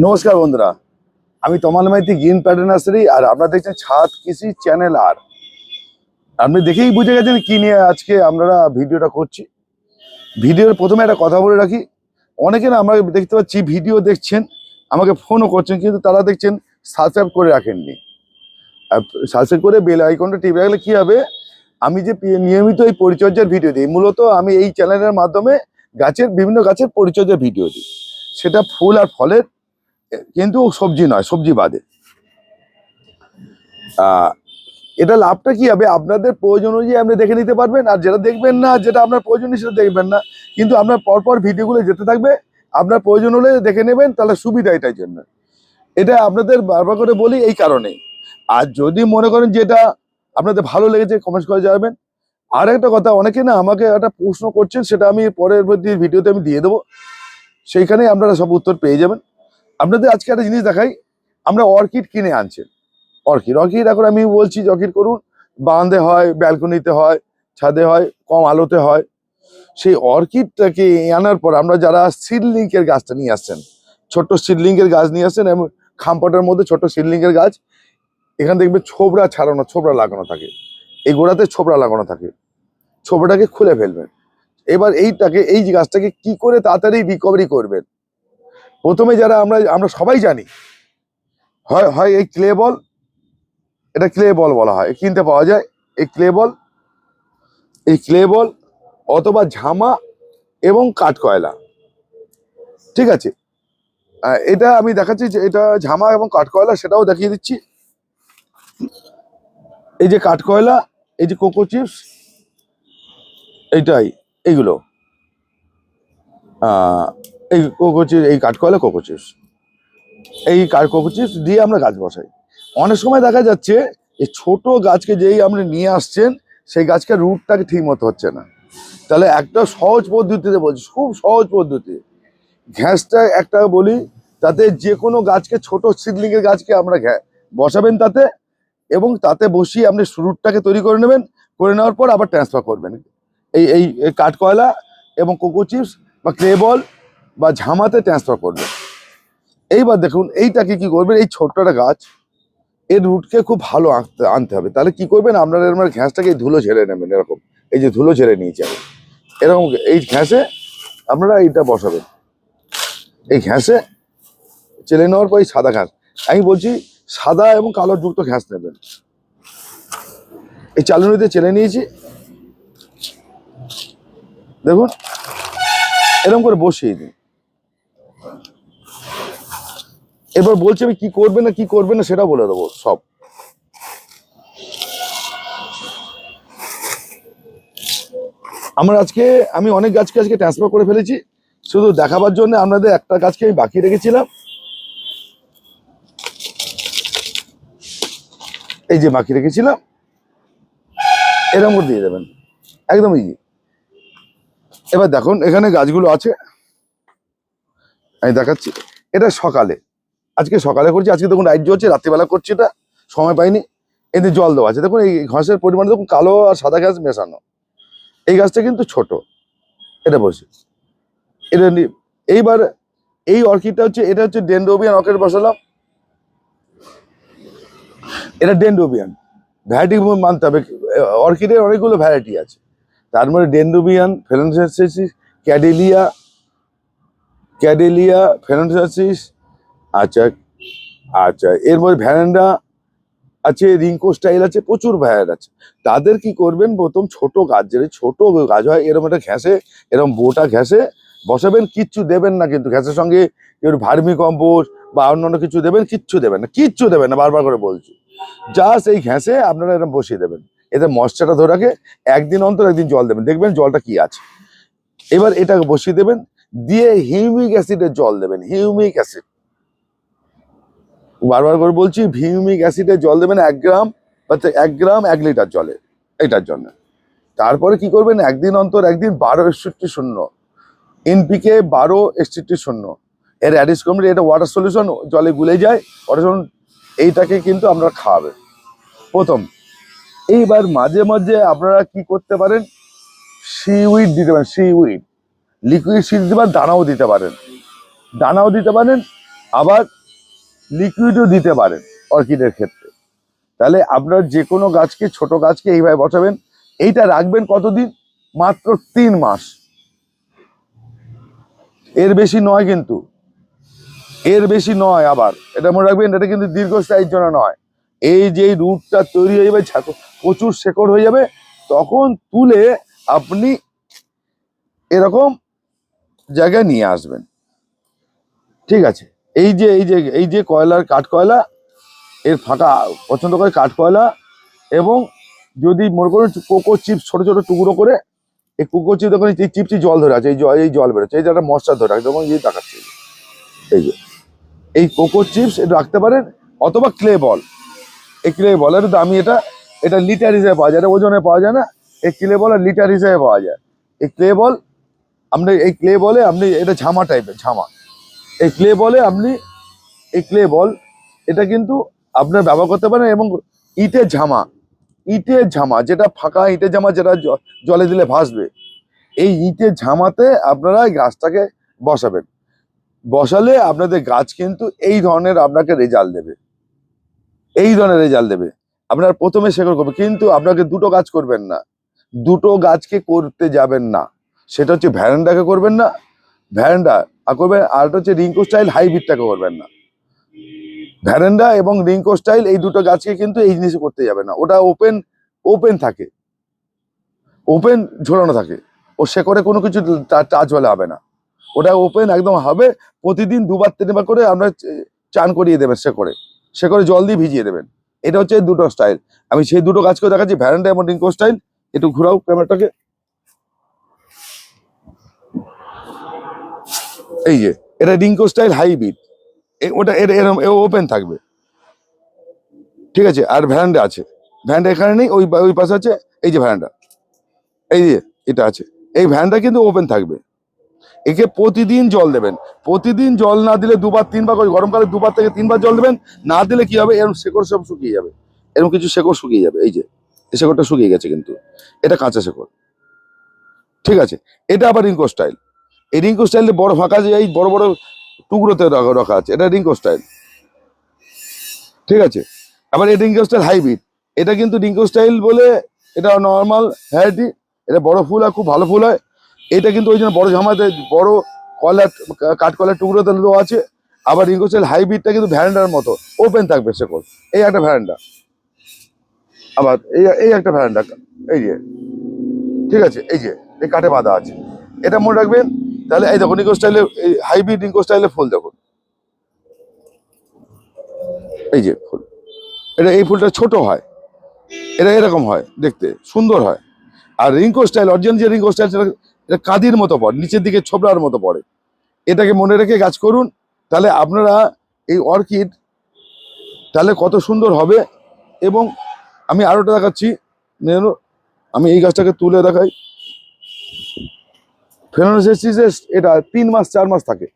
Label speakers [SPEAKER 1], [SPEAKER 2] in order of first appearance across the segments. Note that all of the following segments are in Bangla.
[SPEAKER 1] নমস্কার বন্ধুরা। আমি Tamal Maity, green pattern nursery, আর আপনারা দেখছেন ছাদ কৃষি চ্যানেল আর। আপনি দেখেই বুঝে গেছেন কি নিয়ে আজকে আমরা ভিডিওটা করছি। ভিডিওর প্রথমে একটা কথা বলে রাখি, অনেকে না আমরা দেখতে পাচ্ছি ভিডিও দেখছেন, আমাকে ফোনও করছেন, কিন্তু তারা দেখছেন সাবস্ক্রাইব করে রাখেননি। সাবস্ক্রাইব করে বেল আইকনটা টিপে রাখলে কি হবে? আমি যে নিয়মিত এই পরিচর্যার ভিডিও দিই, মূলত আমি এই চ্যানেলের মাধ্যমে গাছের বিভিন্ন গাছের পরিচর্যার ভিডিও দিই। সেটা ফুল আর ফলের কিন্তু সবজি নয়, সবজি বাদে। এটা লাভটা কি হবে? আপনাদের প্রয়োজন অনুযায়ী আপনি দেখে নিতে পারবেন, আর যেটা দেখবেন না, যেটা আপনার প্রয়োজন সেটা দেখবেন না। কিন্তু আপনার পরপর ভিডিওগুলো যেতে থাকবে, আপনার প্রয়োজন হলে দেখে নেবেন, তাহলে সুবিধা এটার জন্য। এটা আপনাদের বারবার করে বলি, এই কারণে। আর যদি মনে করেন যে এটা আপনাদের ভালো লেগেছে কমেন্ট করে যাবেন আর একটা কথা, অনেকে না আমাকে একটা প্রশ্ন করছেন, সেটা আমি পরের ভিডিওতে আমি দিয়ে দেবো। সেইখানেই আপনারা সব উত্তর পেয়ে যাবেন। আপনাদের আজকে একটা জিনিস দেখাই। আমরা অর্কিড কিনে আনছেন অর্কিড অর্কিড এখন আমি বলছি অর্কিড করুন। বাঁধে হয়, ব্যালকনিতে হয়, ছাদে হয়, কম আলোতে হয়। সেই অর্কিডটাকে আনার পর আমরা যারা সিডলিংকের গাছটা নিয়ে আসছেন, ছোট্ট সিডলিংকের গাছ নিয়ে আসছেন এবং খামপটের মধ্যে ছোট সিডলিংকের গাছ, এখানে দেখবে ছোবড়া ছাড়ানো, ছোবড়া লাগানো থাকে। এই গোড়াতে ছোবড়া লাগানো থাকে। ছোবড়াটাকে খুলে ফেলবেন। এবার এইটাকে, এই গাছটাকে কি করে তাড়াতাড়ি রিকভারি করবেন? প্রথমে যারা আমরা আমরা সবাই জানি, হয় হয় এই ক্লে বল এটা ক্লে বল বলা হয়। কিনতে পাওয়া যায় এই ক্লে বল এই ক্লে বল অথবা ঝামা এবং কাঠকয়লা। ঠিক আছে? এটা আমি দেখাচ্ছি যে এটা ঝামা এবং কাঠকয়লা, সেটাও দেখিয়ে দিচ্ছি। এই যে কাঠকয়লা, এই যে কোকো চিপস, এইটাই এইগুলো এই কোকো চিপস এই কাঠকয়লা কোকো চিপস এই কার কোকো চিপস দিয়ে আমরা গাছ বসাই। অনেক সময় দেখা যাচ্ছে এই ছোট গাছকে যেই আপনি নিয়ে আসছেন, সেই গাছকে রুটটাকে ঠিক মতো হচ্ছে না। তাহলে একটা সহজ পদ্ধতিতে বলছি, খুব সহজ পদ্ধতি। ঘ্যাসটা একটা বলি, তাতে যে কোনো গাছকে, ছোট সিডলিংয়ের গাছকে আমরা বসাবেন তাতে, এবং তাতে বসিয়ে আপনি রুটটাকে তৈরি করে নেবেন, করে নেওয়ার পর আবার ট্রান্সফার করবেন। এই এই এই কাঠকয়লা এবং কোকো চিপস বা ক্লে বল বা ঝামাতে ট্রান্সফার করবেন এইবার দেখুন এইটাকে কি করবেন? এই ছোট্ট একটা গাছ, এর রুটকে খুব ভালো আনতে আনতে হবে। তাহলে কি করবেন? আপনারা এরকম ঘ্যাসটাকে ধুলো ঝেড়ে নেবেন, এরকম। এই যে ধুলো ঝেড়ে নিয়েছি আমি। এরকম এই ঘ্যাসে আপনারা এইটা বসাবেন। এই ঘ্যাসে চেলে নেওয়ার পর এই সাদা ঘাস। আমি বলছি, সাদা এবং কালো যুক্ত ঘ্যাস নেবেন। এই চালুনিতে চেলে নিয়েছি। দেখুন, এরকম করে বসিয়ে দিন। এবার বলছি আমি কি করবে না কি করবে না সেটা বলে দেবো, সব। আমার আজকে, আমি অনেক গাছকে আজকে ট্রান্সফার করে ফেলেছি, শুধু দেখাবার জন্য আপনাদের একটা গাছকে আমি বাকি রেখেছিলাম। এই যে বাকি রেখেছিলাম এরকম করে দিয়ে দেবেন, একদম ইজি এবার দেখুন, এখানে গাছগুলো আছে। আমি দেখাচ্ছি। এটা সকালে। আজকে সকালে করছি, আজকে দেখুন রাইড হচ্ছে, রাত্রিবেলা করছি এটা। সময় পাইনি। এতে জল দেওয়া আছে। দেখুন এই ঘাসের পরিমাণ দেখুন কালো আর সাদা ঘাস মেশানো। এই গাছটা কিন্তু ছোট। এটা বসে। এটা এইবার এই অর্কিডটা হচ্ছে, এটা হচ্ছে ডেন্ডোবিয়ান অর্কিড বসালাম। এটা ডেন্ডোবিয়ান ভ্যারাইটি মানতে হবে। অর্কিডের অনেকগুলো ভ্যারাইটি আছে। তার মধ্যে ডেন্ডোবিয়ান ফেলেন্সিস ক্যাডেলিয়া ক্যাডেলিয়া ফেলেন্সিস আচ্ছা আচ্ছা এর মধ্যে ভ্যারান্ডা আছে রিঙ্কো স্টাইল আছে, প্রচুর ভ্যারাইটি আছে। তাদের কি করবেন? প্রথম ছোট গাছ যেটা ছোট গাছ হয়, এরকম একটা ঘ্যাসে, এরকম বোটা ঘ্যাসে বসাবেন, কিচ্ছু দেবেন না কিন্তু ঘ্যাসের সঙ্গে একটু ভার্মি কম্পোস্ট বা অন্যান্য কিছু দেবেন, কিচ্ছু দেবেন না, কিচ্ছু দেবেন না, বারবার করে বলছি। জাস্ট এই ঘ্যাসে আপনারা এরকম বসিয়ে দেবেন। এতে মশচাটা ধরে রাখে, একদিন অন্তর একদিন জল দেবেন, দেখবেন জলটা কি আছে। এবার এটাকে বসিয়ে দেবেন দিয়ে হিউমিক অ্যাসিডের জল দেবেন, হিউমিক অ্যাসিড। বারবার করে বলছি, হিউমিক অ্যাসিডে জল দেবেন এক গ্রাম এক গ্রাম এক লিটার জলে, এটার জন্য। তারপরে কি করবেন? একদিন অন্তর, একদিন বারো একষট্টি শূন্য। এনপিকে বারো একষট্টি শূন্য। এর অ্যাডিস কমলে এটা ওয়াটার সলিউশন জলে গুলে যায়। ওয়াটার সলিউশন এইটাকে কিন্তু আমরা খাওয়াবেন প্রথম, এইবার মাঝে মাঝে আপনারা কি করতে পারেন? সিউইড দিতে পারেন সিউইড লিকুইড সিড পারেন দানাও দিতে পারেন। দানাও দিতে পারেন, আবার লিকুইডও দিতে পারেন অর্কিডের ক্ষেত্রে। তাহলে আপনার যে কোনো গাছকে, ছোট গাছকে এইভাবে বসাবেন, এইটা রাখবেন কতদিন? মাত্র তিন মাস। এর বেশি নয় কিন্তু। এর বেশি নয় আবার। এটা মনে রাখবেন, এটা কিন্তু দীর্ঘস্থায়ীর জন্য নয়। এই যে রুটটা তৈরি হয়ে যাবে প্রচুর শেকড় হয়ে যাবে, তখন তুলে আপনি এরকম জায়গায় নিয়ে আসবেন। ঠিক আছে? এই যে এই যে এই যে কয়লার কাঠ কয়লা, এর ফাঁকা, পছন্দ করে কাঠ কয়লা এবং যদি মনে করুন কোকো চিপস ছোট ছোট টুকরো করে, এই কোকো চিপস দেখুন এই চিপসি জল ধরে আছে, এই জল এই জল বেরোচ্ছে, এই যে একটা মশলা ধরে আছে এবং এই দেখাচ্ছে। এই যে, এই কোকো চিপস এটা রাখতে পারেন, অথবা ক্লে বল। এই ক্লে বলের দামি এটা এটা লিটার হিসেবে পাওয়া যায়, এটা ওজনে পাওয়া যায় না, এই ক্লে বল আর লিটার হিসেবে পাওয়া যায়। এই ক্লে বল আপনি এই ক্লে বলে আপনি, এটা ঝামা টাইপের ঝামা। এই ক্লে বলে আপনি, এই ক্লে বল এটা কিন্তু আপনার ব্যবহার করতে পারেন এবং ইটের ঝামা ইটের ঝামা, যেটা ফাঁকা ইটের ঝামা, যেটা জলে দিলে ভাসবে। এই ইটের ঝামাতে আপনারা গাছটাকে বসাবেন। বসালে আপনাদের গাছ কিন্তু এই ধরনের আপনাকে রেজাল্ট দেবে। এই ধরনের রেজাল্ট দেবে। আপনার প্রথমে শেখর করবে কিন্তু আপনাকে দুটো গাছ করবেন না। দুটো গাছকে করতে যাবেন না। সেটা হচ্ছে ভ্যারেন্ডাকে করবেন না, ভ্যারেন্ডা, আর করবেন আর হচ্ছে রিঙ্কো স্টাইল হাইব্রিডটাকে করবেন না। ভ্যারেন্ডা এবং রিঙ্কো স্টাইল এই দুটো গাছকে কিন্তু এই জিনিস করতে যাবে না। ওটা ওপেন ওপেন থাকে। ওপেন ঝোলানো থাকে। ও শেকড়ে কোনো কিছু টাচ হলে হবে না। ওটা ওপেন একদম হবে, প্রতিদিন দুবার, তিনবার করে আমরা চান করিয়ে দেবেন শেকড়ে শেকড়ে জল দিয়ে ভিজিয়ে দেবেন। এটা হচ্ছে দুটো স্টাইল। আমি সেই দুটো গাছকে দেখাচ্ছি, ভ্যারেন্ডা এবং রিঙ্কো স্টাইল। একটু ঘুরাও ক্যামেরাটাকে। এই যে, এটা রিঙ্কো স্টাইল হাইব্রিড ওটা এটা এরকম ওপেন থাকবে। ঠিক আছে, আর ভ্যারান্ডা আছে। ভ্যারান্ডা এখানে নেই, ওই ওই পাশে আছে, এই যে ভ্যারান্ডা এই যে, এটা আছে। এই ভ্যানটা কিন্তু ওপেন থাকবে। একে প্রতিদিন জল দেবেন। প্রতিদিন জল না দিলে দুবার, তিনবার করে, গরমকালে দুবার থেকে তিনবার জল দেবেন। না দিলে কি হবে? এরকম শেকড় সব শুকিয়ে যাবে। এরকম কিছু শেকড় শুকিয়ে যাবে, এই যে। এই শেকড়টা শুকিয়ে গেছে কিন্তু। এটা কাঁচা শেকড়। ঠিক আছে, এটা আবার রিঙ্কো স্টাইল এই রিঙ্কো স্টাইলে বড় ফাঁকা যে এই বড় বড় টুকরোতে রাখা আছে, এটা রিঙ্কো স্টাইল। ঠিক আছে? আবার এই রিঙ্কো স্টাইল হাইব্রিড। এটা কিন্তু রিঙ্কো স্টাইল বলে এটা নর্মাল ভ্যারাইটি এটা বড় ফুল হয়, খুব ভালো ফুল হয়। এটা কিন্তু ওই জন্য বড় ঝামাতে বড় কলার, কাঠ কলার টুকরোতে আছে। আবার রিঙ্কো স্টাইল হাইব্রিডটা কিন্তু ভ্যারান্ডার মতো ওপেন থাকবে শেকড় এই একটা ভ্যারান্ডা আবার এই এই একটা ভ্যারান্ডা এই যে, ঠিক আছে? এই যে, এই কাঠে বাঁধা আছে। এটা মনে রাখবেন তাহলে এই দেখুন রিঙ্কো স্টাইলে হাইব্রিড রিঙ্কো স্টাইলে ফুল দেখুন এই যে ফুল। এটা এই ফুলটা ছোট হয়। এটা এরকম হয় দেখতে, সুন্দর হয়। আর রিঙ্কো স্টাইল অরিজিনাল যে রিঙ্কো স্টাইল সেটা, এটা কাঁদির মতো পড়ে, নিচের দিকে ছোবড়ার মতো পড়ে। এটাকে মনে রেখে গাছ করুন, তাহলে আপনারা এই অর্কিড, তাহলে কত সুন্দর হবে। এবং আমি আরোটা দেখাচ্ছি আমি এই গাছটাকে তুলে দেখাই। ফেনোসিসিস এটা তিন মাস, চার মাস থাকে।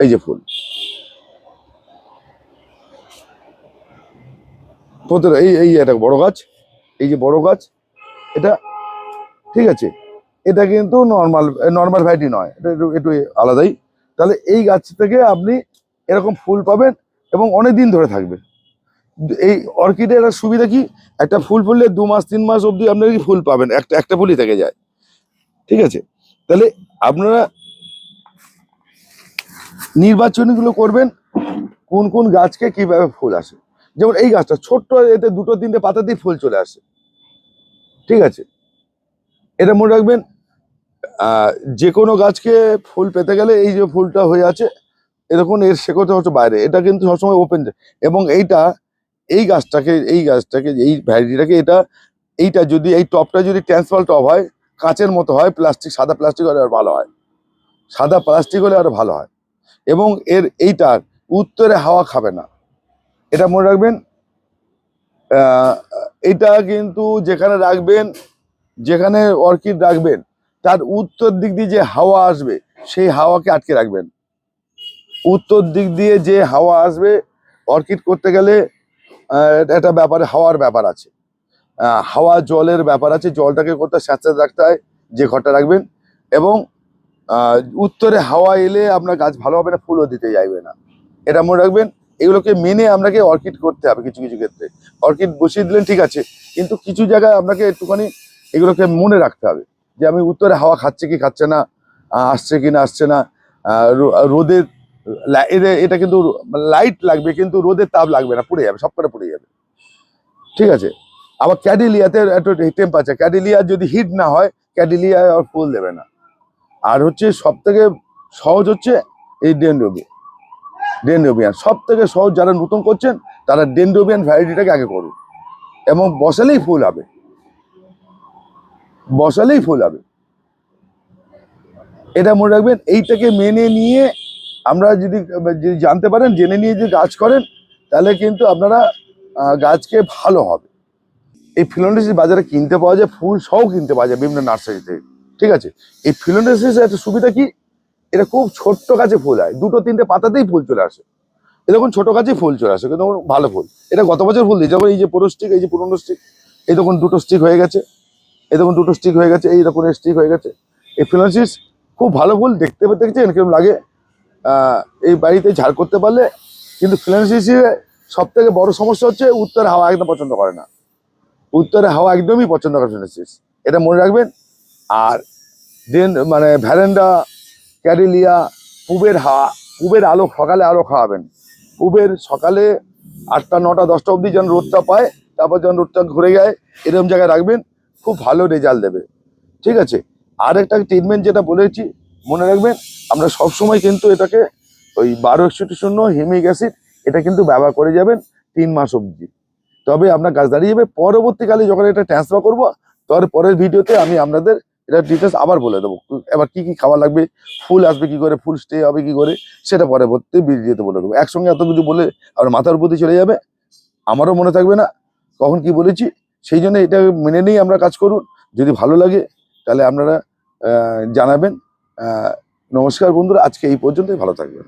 [SPEAKER 1] এই যে ফুল। প্রতিটা এই এই একটা বড় গাছ, এই যে বড় গাছ, এটা ঠিক আছে। এটা কিন্তু নর্মাল নর্মাল ভ্যারাইটি নয়, এটা একটু একটু আলাদাই। তাহলে এই গাছ থেকে আপনি এরকম ফুল পাবেন এবং অনেক দিন ধরে থাকবে। এই অর্কিডের একটা সুবিধা কি? একটা ফুল ফুললে দু মাস, তিন মাস অবধি আপনার কি ফুল পাবেন? একটা একটা ফুলই থেকে যায়। ঠিক আছে? তাহলে আপনারা নির্বাচনীগুলো করবেন, কোন কোন গাছকে কীভাবে ফুল আসে। যেমন এই গাছটা, ছোট্ট এতে দুটো তিনটে পাতা দিয়ে ফুল চলে আসে। ঠিক আছে? এটা মনে রাখবেন যে কোনো গাছকে ফুল পেতে গেলে এই যে ফুলটা হয়ে আছে এরকম এর শেকড়টা হচ্ছে বাইরে। এটা কিন্তু সবসময় ওপেন এবং এইটা, এই গাছটাকে এই গাছটাকে, এই ভ্যারাইটিটাকে এটা, এইটা যদি, এই টপটা যদি ট্রান্সফার টপ হয় কাঁচের মতো হয় প্লাস্টিক সাদা প্লাস্টিক হলে আর ভালো হয়। সাদা প্লাস্টিক হলে আরও ভালো হয়। এবং এর এইটার উত্তরে হাওয়া খাবে না। এটা মনে রাখবেন এটা কিন্তু যেখানে রাখবেন, যেখানে অর্কিড রাখবেন, তার উত্তর দিক দিয়ে যে হাওয়া আসবে, সেই হাওয়াকে আটকে রাখবেন। উত্তর দিক দিয়ে যে হাওয়া আসবে, অর্কিড করতে গেলে একটা ব্যাপারে, হাওয়ার ব্যাপার আছে। হাওয়া জলের ব্যাপার আছে, জলটাকে করতে স্যাঁতস্যাঁতে রাখতে হয়, যে ঘরটা রাখবেন। এবং উত্তরে হাওয়া এলে আপনার গাছ ভালো হবে না, ফুলও দিতে যাইবে না। এটা মনে রাখবেন, এগুলোকে মেনে আপনাকে অর্কিড করতে হবে কিছু কিছু ক্ষেত্রে। অর্কিড বসিয়ে দিলেন, ঠিক আছে, কিন্তু কিছু জায়গায় আপনাকে একটুখানি এগুলোকে মনে রাখতে হবে, যে আমি উত্তরে হাওয়া খাচ্ছে কি খাচ্ছে না আসছে কি না আসছে না রোদের এটা কিন্তু লাইট লাগবে, কিন্তু রোদের তাপ লাগবে না, পুড়ে যাবে, সব করে পুড়ে যাবে। ঠিক আছে? আবার ক্যাডিলিয়াতে একটু টেম্পারেচার ক্যাডিলিয়া যদি হিট না হয়, ক্যাডিলিয়া আর ফুল দেবে না। আর হচ্ছে সব থেকে সহজ হচ্ছে এই ডেন্ডোবিয়ান ডেন্ডোবিয়ান সব থেকে সহজ যারা নতুন করছেন, তারা ডেন্ডোবিয়ান ভ্যারাইটিটাকে আগে করুন। এবং বসালেই ফুল হবে। বসালেই ফুল হবে। এটা মনে রাখবেন, এইটাকে মেনে নিয়ে আমরা যদি যদি জানতে পারেন, জেনে নিয়ে যদি গাছ করেন, তাহলে কিন্তু আপনারা গাছকে ভালো হবে। এই ফিলোন্ডেসিস বাজারে কিনতে পাওয়া যায়, ফুল সহ কিনতে পাওয়া যায় বিভিন্ন নার্সারি থেকে ঠিক আছে? এই ফিলোন্ডেসিসের একটা সুবিধা কি? এটা খুব ছোট্ট গাছে ফুল হয়। দুটো, তিনটে পাতাতেই ফুল চলে আসে। এরকম ছোট গাছেই ফুল চলে আসে, কিন্তু ভালো ফুল। এটা গত বছর ফুল দিয়েছে। যখন এই যে পুরো স্টিক এই যে পুরনো স্টিক এই তখন দুটো স্টিক হয়ে গেছে। এই তখন দুটো স্টিক হয়ে গেছে। এই রকম স্টিক হয়ে গেছে। এই ফিলোন্সিস খুব ভালো ফুল দেখতে পেতে দেখছেন কীরকম লাগে। এই বাড়িতে ঝাড় করতে পারলে, কিন্তু ফিলোন্সিসের সব থেকে বড় সমস্যা হচ্ছে, উত্তর হাওয়া একদম পছন্দ করে না। উত্তরে হাওয়া একদমই পছন্দ করে ফিলোন্সিস এটা মনে রাখবেন। আর দেন মানে ভ্যারেন্ডা ক্যারিলিয়া, পুবের হাওয়া, পুবের আলো সকালে আলো খাওয়াবেন। পুবের সকালে আটটা, নটা, দশটা অবধি যেন রোদটা পায়, তারপর যখন রোদটা ঘুরে যায়, এরকম জায়গায় রাখবেন, খুব ভালো রেজাল্ট দেবে। ঠিক আছে? আর একটা ট্রিটমেন্ট যেটা বলেছি, মনে রাখবেন, আমরা সবসময় কিন্তু এটাকে ওই বারো একষট্টি শূন্য হিমিক অ্যাসিড, এটা কিন্তু ব্যবহার করে যাবেন তিন মাস অবধি। তবে আপনার গাছ দাঁড়িয়ে যাবে। পরবর্তীকালে যখন এটা ট্রান্সফার করব, তার পরের ভিডিওতে আমি আপনাদের এটা ডিটেলস আবার বলে দেবো। এবার কি কি খাওয়া লাগবে, ফুল আসবে কি করে, ফুল স্টে হবে কি করে, সেটা পরবর্তী ভিডিওতে বলে দেবো। একসঙ্গে এত কিছু বলে আর মাথার দিয়ে চলে যাবে, আমারও মনে থাকবে না কখন কি বলেছি। সেই জন্য এটা মেনে নিয়েই আমরা কাজ করুন। যদি ভালো লাগে, তাহলে আপনারা জানাবেন। নমস্কার বন্ধুরা, আজকে এই পর্যন্তই, ভালো থাকবেন।